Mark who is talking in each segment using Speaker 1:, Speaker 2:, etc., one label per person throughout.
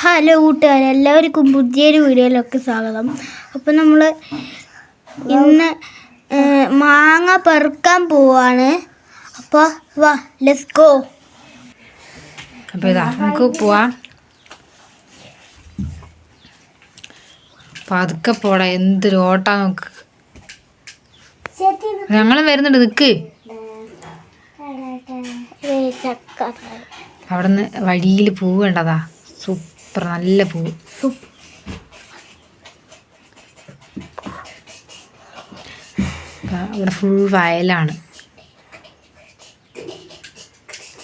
Speaker 1: Hello കൂട്ടുകാരെ എല്ലാവർക്കും പുതിയൊരു വീഡിയോയിലൊക്കെ സ്വാഗതം. അപ്പം നമ്മൾ ഇന്ന് മാങ്ങ പെറുക്കാൻ പോവാണ്. അപ്പോൾ വാ ലെറ്റ്സ് ഗോ
Speaker 2: അപ്പൊ ഇതാ നമുക്ക് പോവാം. പതുക്കെ പോടാ എന്തൊരു ഓട്ടാ നമുക്ക്. ഞങ്ങൾ വരുന്നുണ്ട് നിക്ക്. അവിടുന്ന് വഴിയിൽ പോവേണ്ടതാ സൂപ്പർ നല്ല പൂവ് ഇപ്പൊ ഇവിടെ ഫുൾ വയലാണ്.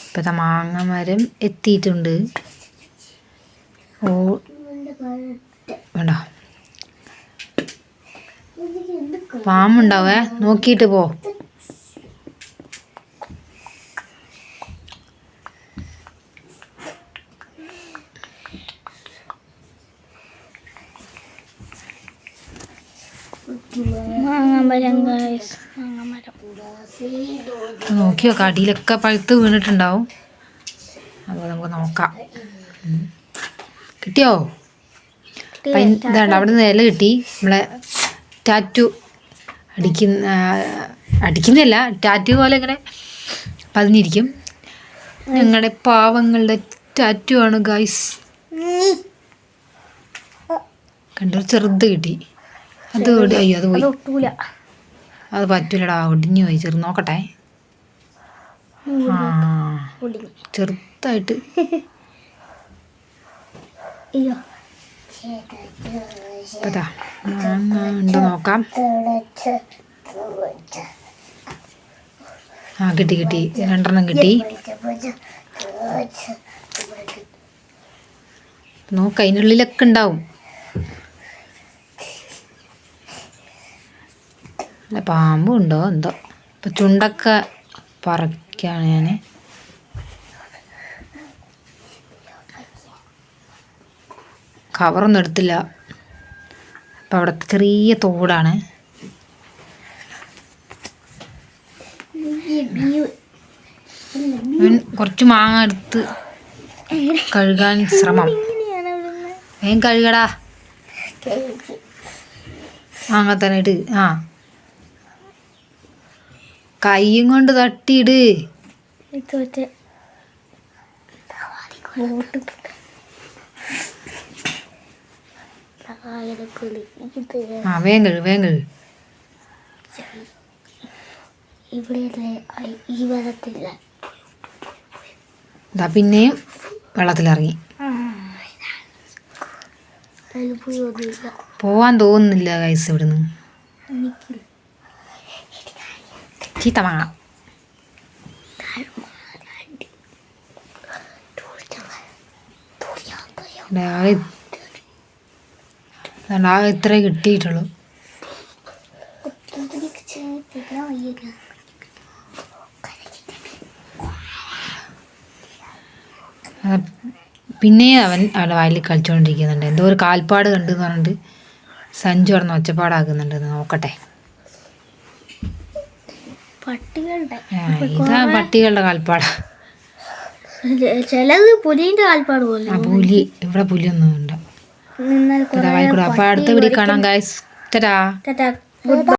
Speaker 2: ഇപ്പത്തെ മാങ്ങ മരം എത്തിയിട്ടുണ്ട്. ഓ വേണ്ട? പാമ്പുണ്ടാവേ? നോക്കിയിട്ട് പോ.
Speaker 1: മാങ്ങ മരം guys. മാങ്ങ മരം
Speaker 2: നോക്കി നോക്കാം അടിയിലൊക്കെ പഴുത്ത് വീണിട്ടുണ്ടാവും. അപ്പോൾ നമുക്ക് നോക്കാം. കിട്ടിയോ? ഇതാണ് അവിടെ നിന്ന് ഇല കിട്ടി. നമ്മളെ ടാറ്റു അടിക്കുന്ന അടിക്കുന്നില്ല ടാറ്റു പോലെ ഇങ്ങനെ പതിഞ്ഞിരിക്കും. ഞങ്ങളുടെ പാവങ്ങളുടെ ടാറ്റു ആണ് ഗൈസ് കണ്ടൊരു ചെറുത് കിട്ടി. അത് ഓടി അയ്യോ അത് പോയി.
Speaker 1: അത് ഒട്ടൂല.
Speaker 2: അത് പറ്റൂലടാ ഒടിഞ്ഞു പോയി. ചെറു നോക്കട്ടെ. ചെറുതായിട്ട്. അതാ ഉണ്ടോ നോക്കാം. ആ കിട്ടി കിട്ടി. രണ്ടെണ്ണം കിട്ടി. നോക്ക അതിനുള്ളിലൊക്കെ ഉണ്ടാവും. അല്ല പാമ്പും ഉണ്ടോ എന്തോ. ഇപ്പൊ ചുണ്ടൊക്കെ പറക്കാണ് ഞാൻ കവറൊന്നും എടുത്തില്ല. അപ്പം അവിടെ ചെറിയ തോടാണ്. കുറച്ച് മാങ്ങ എടുത്ത് കഴുകാൻ ശ്രമം. വേഗം കഴുകടാ. മാങ്ങ തന്നെ ഇട്ട് ആ. കൈയും കൊണ്ട് തട്ടിയിട്. ആ
Speaker 1: ഈ വെള്ളത്തില്ല.
Speaker 2: ഇതാ പിന്നെയും വെള്ളത്തിലിറങ്ങി. പോവാൻ തോന്നുന്നില്ല കൈസ് ഇവിടുന്ന്. ചീത്ത മാങ്ങ ഇവിടെ ആകെ അതുകൊണ്ട് ആകെ ഇത്രേ കിട്ടിയിട്ടുള്ളൂ. ആ, അവൻ അവിടെ വയലിൽ കളിച്ചുകൊണ്ടിരിക്കുന്നുണ്ട് എന്തോ ഒരു കാൽപ്പാട് കണ്ടെന്ന് പറഞ്ഞിട്ട് സഞ്ചു കിടന്ന് ഒച്ചപ്പാടാക്കുന്നുണ്ട്. നോക്കട്ടെ.
Speaker 1: പട്ടികളുടെ
Speaker 2: ഇതാ പട്ടികളുടെ കാൽപ്പാടാ.
Speaker 1: ചിലത് പുലിന്റെ കാൽപ്പാട് പോലെ
Speaker 2: പുലി ഇവിടെ പുലിയൊന്നും ഉണ്ട് അപ്പൊ അടുത്ത വീഡിയോ കാണാം ഗായ്സ്
Speaker 1: ഗുഡ്